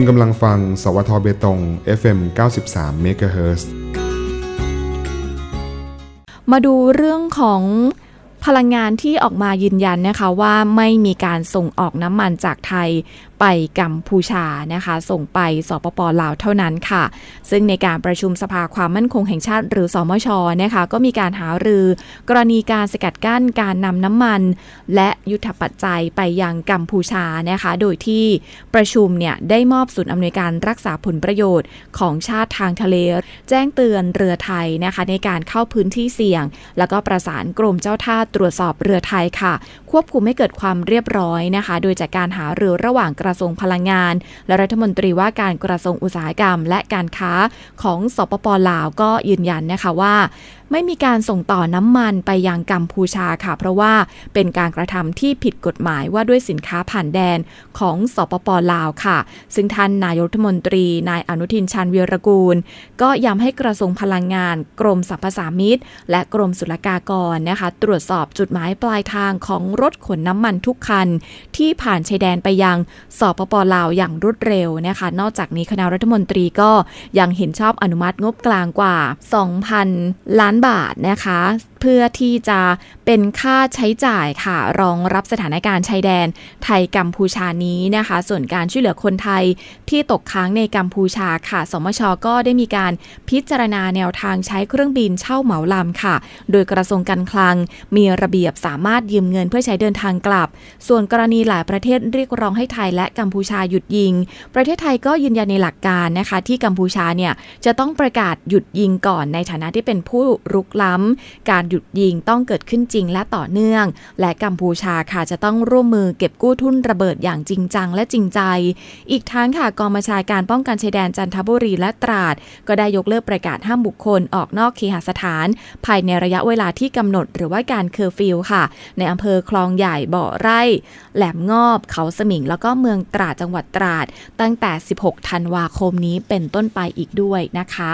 คุณกำลังฟัง สวทเบตง FM 93 MHz มาดูเรื่องของพลังงานที่ออกมายืนยันนะคะว่าไม่มีการส่งออกน้ำมันจากไทย ไปกัมพูชานะคะ ส่งไปสปปลาวเท่านั้นค่ะ ซึ่งในการประชุมสภาความมั่นคงแห่งชาติ หรือสมชนะคะก็มีการหารือ กรณีการสกัดกั้นการนำน้ำมัน และยุทธปัจจัยไปยังกัมพูชานะคะ โดยที่ประชุมเนี่ยได้มอบศูนย์อำนวยการรักษาผลประโยชน์ของชาติทางทะเล แจ้งเตือนเรือไทยนะคะ ในการเข้าพื้นที่เสี่ยง แล้วก็ประสานกรมเจ้าท่าตรวจสอบเรือไทยค่ะควบคุมให้เกิดความเรียบร้อยนะคะ โดยจากการหารือระหว่างกระทรวงพลังงาน และรัฐมนตรีว่าการกระทรวงอุตสาหกรรม และการค้าของสปปลาวก็ยืนยันนะคะว่าไม่มีการส่งต่อน้ำมันไปยังกัมพูชาค่ะ เพราะว่าเป็นการกระทำที่ผิดกฎหมายว่าด้วยสินค้าผ่านแดนของสปปลาวค่ะ ซึ่งท่านนายกรัฐมนตรี นายอนุทินชาญวีรกูล ก็ย้ำให้กระทรวงพลังงาน กรมสรรพสามิตและกรมศุลกากรนะคะ ตรวจสอบจุดหมายปลายทางของรถขนน้ำมันทุกคัน ที่ผ่านชายแดนไปยังสปปลาวอย่างรวดเร็วนะคะ นอกจากนี้คณะรัฐมนตรีก็ยังเห็นชอบอนุมัติงบกลางกว่า 2,000 ล้านบาทนะคะ เพื่อที่จะเป็นค่าใช้จ่ายค่ะ รองรับสถานการณ์ชายแดนไทยกัมพูชานี้นะคะ ส่วนการช่วยเหลือคนไทยที่ตกค้างในกัมพูชาค่ะ สมชก็ได้มีการพิจารณาแนวทางใช้เครื่องบินเช่าเหมาลำค่ะ โดยกระทรวงการคลังมีระเบียบสามารถยืมเงินเพื่อใช้เดินทางกลับ ส่วนกรณีหลายประเทศเรียกร้องให้ไทยและกัมพูชาหยุดยิง ประเทศไทยก็ยืนยันในหลักการนะคะ ที่กัมพูชาเนี่ยจะต้องประกาศหยุดยิงก่อนในฐานะที่เป็นผู้รุกล้ำ การหยุดยิงต้องเกิดขึ้นจริงและต่อเนื่อง และกัมพูชาค่ะจะต้องร่วมมือเก็บกู้ทุนระเบิดอย่างจริงจังและจริงใจ อีกทั้งค่ะกองบัญชาการป้องกันชายแดนจันทบุรีและตราด ก็ได้ยกเลิกประกาศห้ามบุคคลออกนอกเคหสถาน ภายในระยะเวลาที่กำหนดหรือว่าการเคอร์ฟิวค่ะ ในอำเภอคลองใหญ่เบาะไร่ แหลมงอบ เขาสมิง แล้วก็เมืองตราดจังหวัดตราด ตั้งแต่ 16 ธันวาคมนี้เป็นต้นไปอีกด้วยนะคะ